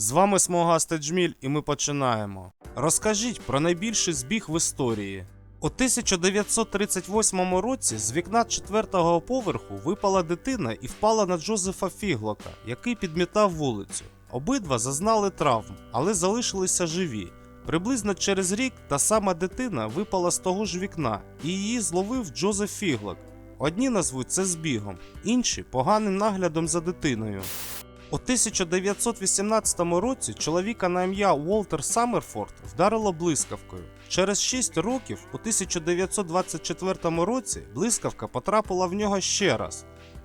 З вами Смугастий Джміль, і ми починаємо. Розкажіть про найбільший збіг в історії. У 1938 році з вікна четвертого поверху випала дитина і впала на Джозефа Фіглока, який підмітав вулицю. Обидва зазнали травм, але залишилися живі. Приблизно через рік та сама дитина випала з того ж вікна, і її зловив Джозеф Фіглок. Одні назвуть це збігом, інші поганим наглядом за дитиною. У 1918 році чоловіка на ім'я Уолтер Саммерфорд вдарило блискавкою. Через 6 років, у 1924 році, блискавка потрапила в нього ще раз.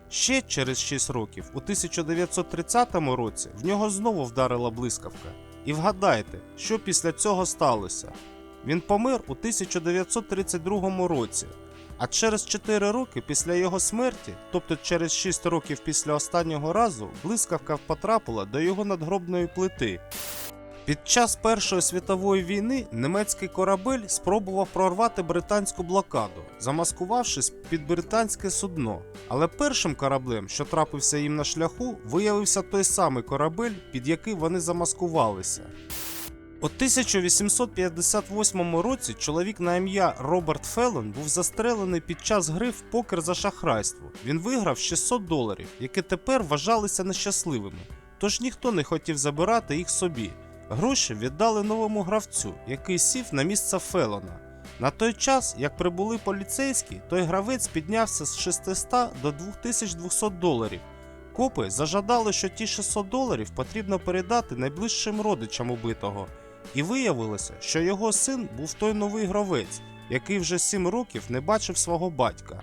Ще через 6 років, у 1930 році, в нього знову вдарила блискавка. І вгадайте, що після цього сталося. Він помер у 1932 році. А через 4 роки після його смерті, тобто через 6 років після останнього разу, блискавка потрапила до його надгробної плити. Під час Першої світової війни німецький корабель спробував прорвати британську блокаду, замаскувавшись під британське судно. Але першим кораблем, що трапився їм на шляху, виявився той самий корабель, під який вони замаскувалися. У 1858 році чоловік на ім'я Роберт Феллон був застрелений під час гри в покер за шахрайство. Він виграв 600 доларів, які тепер вважалися нещасливими, тож ніхто не хотів забирати їх собі. Гроші віддали новому гравцю, який сів на місце Феллона. На той час, як прибули поліцейські, той гравець піднявся з 600 до 2200 доларів. Копи зажадали, що ті 600 доларів потрібно передати найближчим родичам убитого. І виявилося, що його син був той новий гравець, який вже 7 років не бачив свого батька.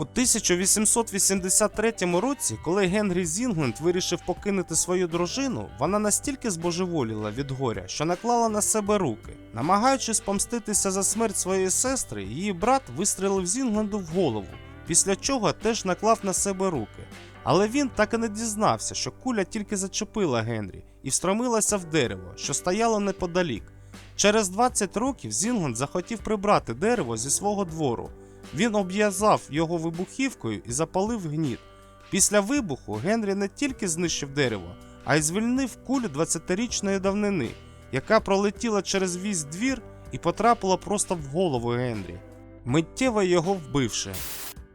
У 1883 році, коли Генрі Зінгленд вирішив покинути свою дружину, вона настільки збожеволіла від горя, що наклала на себе руки. Намагаючись помститися за смерть своєї сестри, її брат вистрелив Зінгленду в голову, після чого теж наклав на себе руки. Але він так і не дізнався, що куля тільки зачепила Генрі і встромилася в дерево, що стояло неподалік. Через 20 років Зінгленд захотів прибрати дерево зі свого двору. Він обв'язав його вибухівкою і запалив гніт. Після вибуху Генрі не тільки знищив дерево, а й звільнив кулю 20-річної давнини, яка пролетіла через весь двір і потрапила просто в голову Генрі, миттєво його вбивши.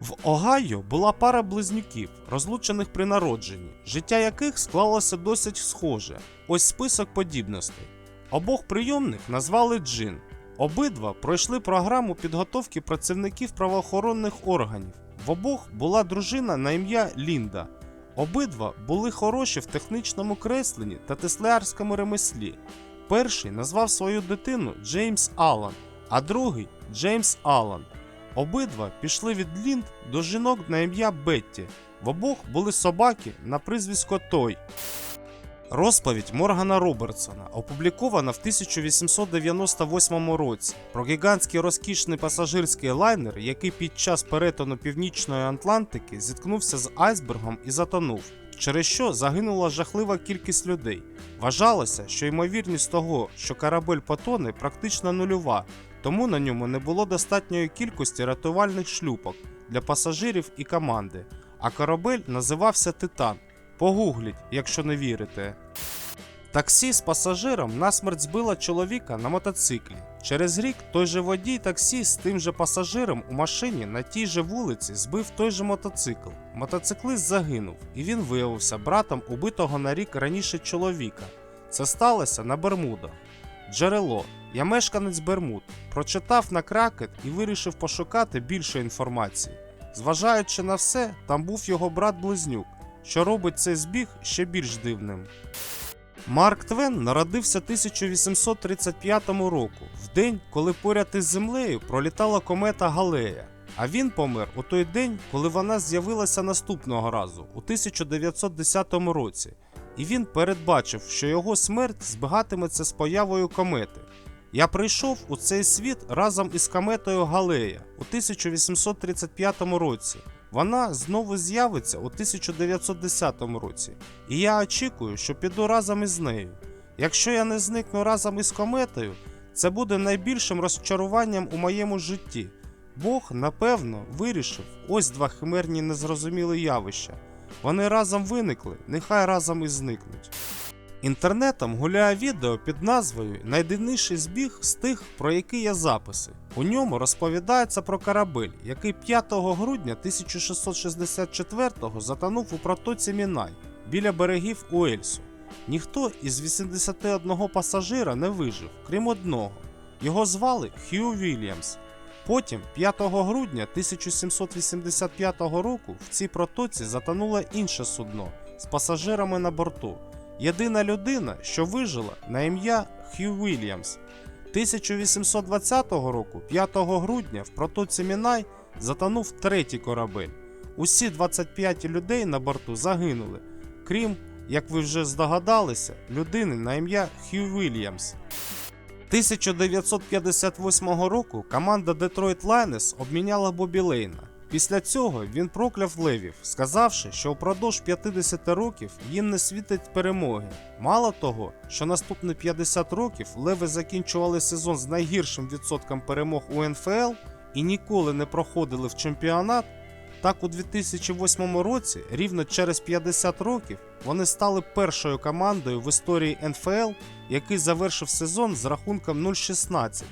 В Огайо була пара близнюків, розлучених при народженні, життя яких склалося досить схоже. Ось список подібностей. Обох прийомних назвали Джин. Обидва пройшли програму підготовки працівників правоохоронних органів. В обох була дружина на ім'я Лінда. Обидва були хороші в технічному кресленні та теслярському ремеслі. Перший назвав свою дитину Джеймс Аллан, а другий Джеймс Аллан. Обидва пішли від Лінд до жінок на ім'я Бетті. В обох були собаки на прізвисько Той. Розповідь Моргана Робертсона опублікована в 1898 році про гігантський розкішний пасажирський лайнер, який під час перетину Північної Атлантики зіткнувся з айсбергом і затонув, через що загинула жахлива кількість людей. Вважалося, що ймовірність того, що корабель потоне, практично нульова, тому на ньому не було достатньої кількості рятувальних шлюпок для пасажирів і команди, а корабель називався Титан. Погугліть, якщо не вірите. Таксі з пасажиром насмерть збила чоловіка на мотоциклі. Через рік той же водій таксі з тим же пасажиром у машині на тій же вулиці збив той же мотоцикл. Мотоциклист загинув, і він виявився братом убитого на рік раніше чоловіка. Це сталося на Бермудах. Джерело. Я мешканець Бермуд. Прочитав на кракет і вирішив пошукати більше інформації. Зважаючи на все, там був його брат-близнюк, що робить цей збіг ще більш дивним. Марк Твен народився 1835 року, в день, коли поряд із землею пролітала комета Галея. А він помер у той день, коли вона з'явилася наступного разу, у 1910 році, і він передбачив, що його смерть збігатиметься з появою комети. Я прийшов у цей світ разом із кометою Галея у 1835 році. Вона знову з'явиться у 1910 році, і я очікую, що піду разом із нею. Якщо я не зникну разом із кометою, це буде найбільшим розчаруванням у моєму житті. Бог, напевно, вирішив ось два химерні незрозумілі явища. Вони разом виникли, нехай разом і зникнуть. Інтернетом гуляє відео під назвою Найдивніший збіг з тих, про які є записи. У ньому розповідається про корабель, який 5 грудня 1664-го затонув у протоці Мінай біля берегів Уельсу. Ніхто із 81 пасажира не вижив, крім одного. Його звали Хью Вільямс. Потім, 5 грудня 1785 року, в цій протоці затонуло інше судно з пасажирами на борту. Єдина людина, що вижила, на ім'я Хью Вільямс. 1820 року, 5 грудня, в протоці Мінай затонув третій корабель. Усі 25 людей на борту загинули, крім, як ви вже здогадалися, людини на ім'я Хью Вільямс. 1958 року команда Detroit Lions обміняла Бобі Лейна. Після цього він прокляв левів, сказавши, що впродовж 50 років їм не світить перемоги. Мало того, що наступні 50 років леви закінчували сезон з найгіршим відсотком перемог у НФЛ і ніколи не проходили в чемпіонат. Так у 2008 році, рівно через 50 років, вони стали першою командою в історії НФЛ, який завершив сезон з рахунком 0-16.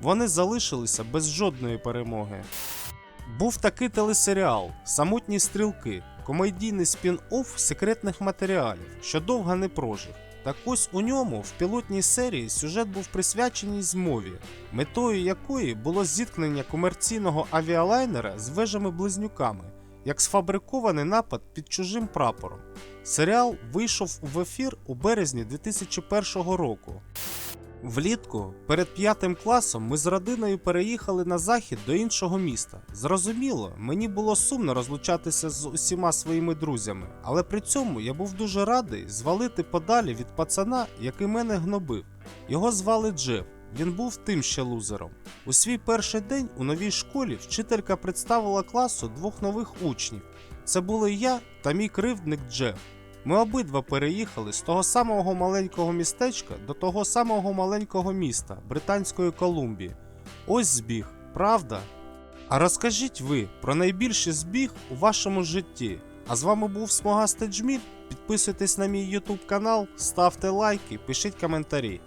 Вони залишилися без жодної перемоги. Був такий телесеріал Самотні стрілки, комедійний спін-офф секретних матеріалів, що довго не прожив. Так ось у ньому в пілотній серії сюжет був присвячений змові, метою якої було зіткнення комерційного авіалайнера з вежами-близнюками, як сфабрикований напад під чужим прапором. Серіал вийшов в ефір у березні 2001 року. Влітку перед п'ятим класом ми з родиною переїхали на захід до іншого міста. Зрозуміло, мені було сумно розлучатися з усіма своїми друзями, але при цьому я був дуже радий звалити подалі від пацана, який мене гнобив. Його звали Джеф. Він був тим ще лузером. У свій перший день у новій школі вчителька представила класу двох нових учнів. Це були я та мій кривдник Джеф. Ми обидва переїхали з того самого маленького містечка до того самого маленького міста Британської Колумбії. Ось збіг, правда? А розкажіть ви про найбільший збіг у вашому житті. А з вами був Смогастий Джміль. Підписуйтесь на мій YouTube канал, ставте лайки, пишіть коментарі.